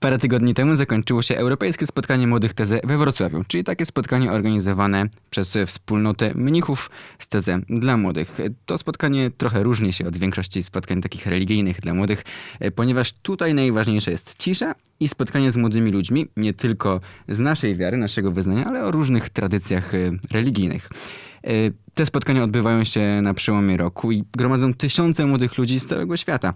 Parę tygodni temu zakończyło się Europejskie Spotkanie Młodych Teze we Wrocławiu, czyli takie spotkanie organizowane przez wspólnotę mnichów z Teze dla młodych. To spotkanie trochę różni się od większości spotkań takich religijnych dla młodych, ponieważ tutaj najważniejsza jest cisza i spotkanie z młodymi ludźmi, nie tylko z naszej wiary, naszego wyznania, ale o różnych tradycjach e, religijnych. E, Te spotkania odbywają się na przełomie roku i gromadzą tysiące młodych ludzi z całego świata.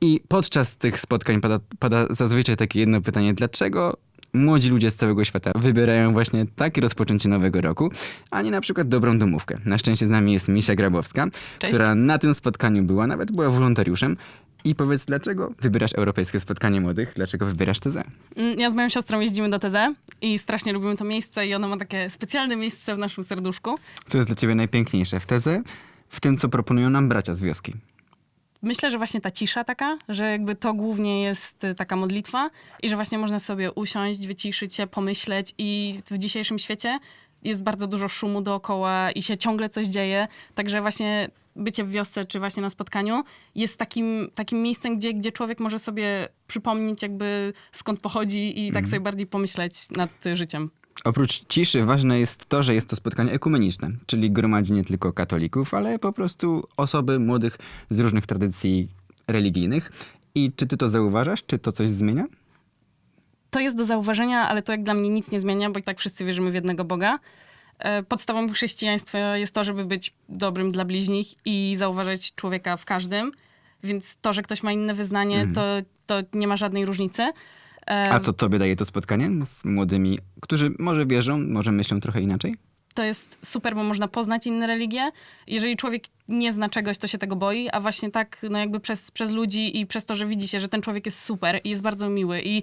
I podczas tych spotkań pada, pada zazwyczaj takie jedno pytanie: dlaczego młodzi ludzie z całego świata wybierają właśnie takie rozpoczęcie nowego roku, a nie na przykład dobrą domówkę? Na szczęście z nami jest Misia Grabowska, Cześć. która na tym spotkaniu była, nawet była wolontariuszem. I powiedz, dlaczego wybierasz Europejskie Spotkanie Młodych? Dlaczego wybierasz tezę? Mm, Ja z moją siostrą jeździmy do TZ i strasznie lubimy to miejsce i ono ma takie specjalne miejsce w naszym serduszku. Co jest dla ciebie najpiękniejsze w tezę? W tym, co proponują nam bracia z wioski. Myślę, że właśnie ta cisza taka, że jakby to głównie jest y, taka modlitwa i że właśnie można sobie usiąść, wyciszyć się, pomyśleć i w dzisiejszym świecie jest bardzo dużo szumu dookoła i się ciągle coś dzieje, także właśnie bycie w wiosce czy właśnie na spotkaniu jest takim, takim miejscem, gdzie, gdzie człowiek może sobie przypomnieć jakby skąd pochodzi i tak sobie bardziej pomyśleć nad życiem. Oprócz ciszy ważne jest to, że jest to spotkanie ekumeniczne, czyli gromadzi nie tylko katolików, ale po prostu osoby młodych z różnych tradycji religijnych. I czy ty to zauważasz? Czy to coś zmienia? To jest do zauważenia, ale to jak dla mnie nic nie zmienia, bo i tak wszyscy wierzymy w jednego Boga. E, Podstawą chrześcijaństwa jest to, żeby być dobrym dla bliźnich i zauważać człowieka w każdym. Więc to, że ktoś ma inne wyznanie, to, to nie ma żadnej różnicy. A co tobie daje to spotkanie z młodymi, którzy może wierzą, może myślą trochę inaczej? To jest super, bo można poznać inne religie. Jeżeli człowiek nie zna czegoś, to się tego boi, a właśnie tak, no jakby przez, przez ludzi i przez to, że widzi się, że ten człowiek jest super i jest bardzo miły i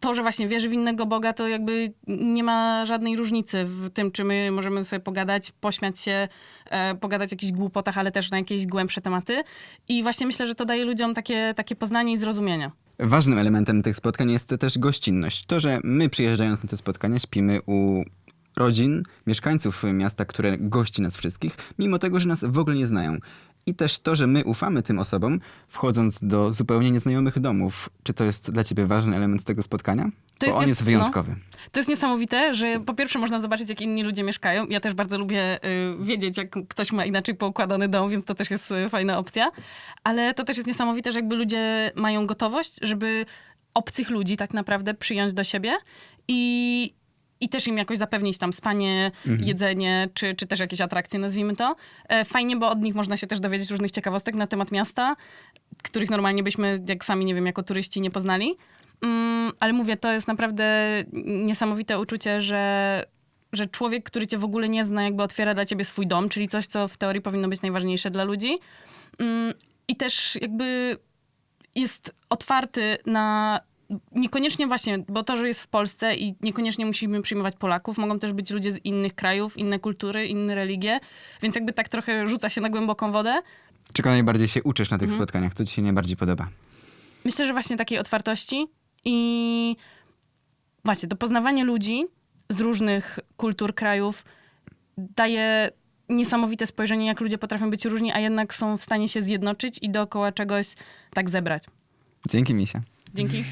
to, że właśnie wierzy w innego Boga, to jakby nie ma żadnej różnicy w tym, czy my możemy sobie pogadać, pośmiać się, e, pogadać o jakichś głupotach, ale też na jakieś głębsze tematy. I właśnie myślę, że to daje ludziom takie, takie poznanie i zrozumienie. Ważnym elementem tych spotkań jest też gościnność. To, że my przyjeżdżając na te spotkania śpimy u rodzin, mieszkańców miasta, które gości nas wszystkich, mimo tego, że nas w ogóle nie znają. I też to, że my ufamy tym osobom, wchodząc do zupełnie nieznajomych domów. Czy to jest dla ciebie ważny element tego spotkania? Bo To jest on jest no. wyjątkowy. To jest niesamowite, że po pierwsze można zobaczyć, jak inni ludzie mieszkają. Ja też bardzo lubię y, wiedzieć, jak ktoś ma inaczej poukładany dom, więc to też jest y, fajna opcja. Ale to też jest niesamowite, że jakby ludzie mają gotowość, żeby obcych ludzi tak naprawdę przyjąć do siebie i, i też im jakoś zapewnić tam spanie, jedzenie, czy, czy też jakieś atrakcje, nazwijmy to. E, Fajnie, bo od nich można się też dowiedzieć różnych ciekawostek na temat miasta, których normalnie byśmy, jak sami, nie wiem, jako turyści nie poznali. Mm, ale mówię, to jest naprawdę niesamowite uczucie, że, że człowiek, który cię w ogóle nie zna, jakby otwiera dla ciebie swój dom, czyli coś, co w teorii powinno być najważniejsze dla ludzi. Mm, I też jakby jest otwarty na. Niekoniecznie właśnie, bo to, że jest w Polsce i niekoniecznie musimy przyjmować Polaków, mogą też być ludzie z innych krajów, inne kultury, inne religie, więc jakby tak trochę rzuca się na głęboką wodę. Czego najbardziej się uczysz na tych Mhm. spotkaniach? Co ci się najbardziej podoba? Myślę, że właśnie takiej otwartości i właśnie to poznawanie ludzi z różnych kultur, krajów daje niesamowite spojrzenie, jak ludzie potrafią być różni, a jednak są w stanie się zjednoczyć i dookoła czegoś tak zebrać. Dzięki, Misia. Dzięki.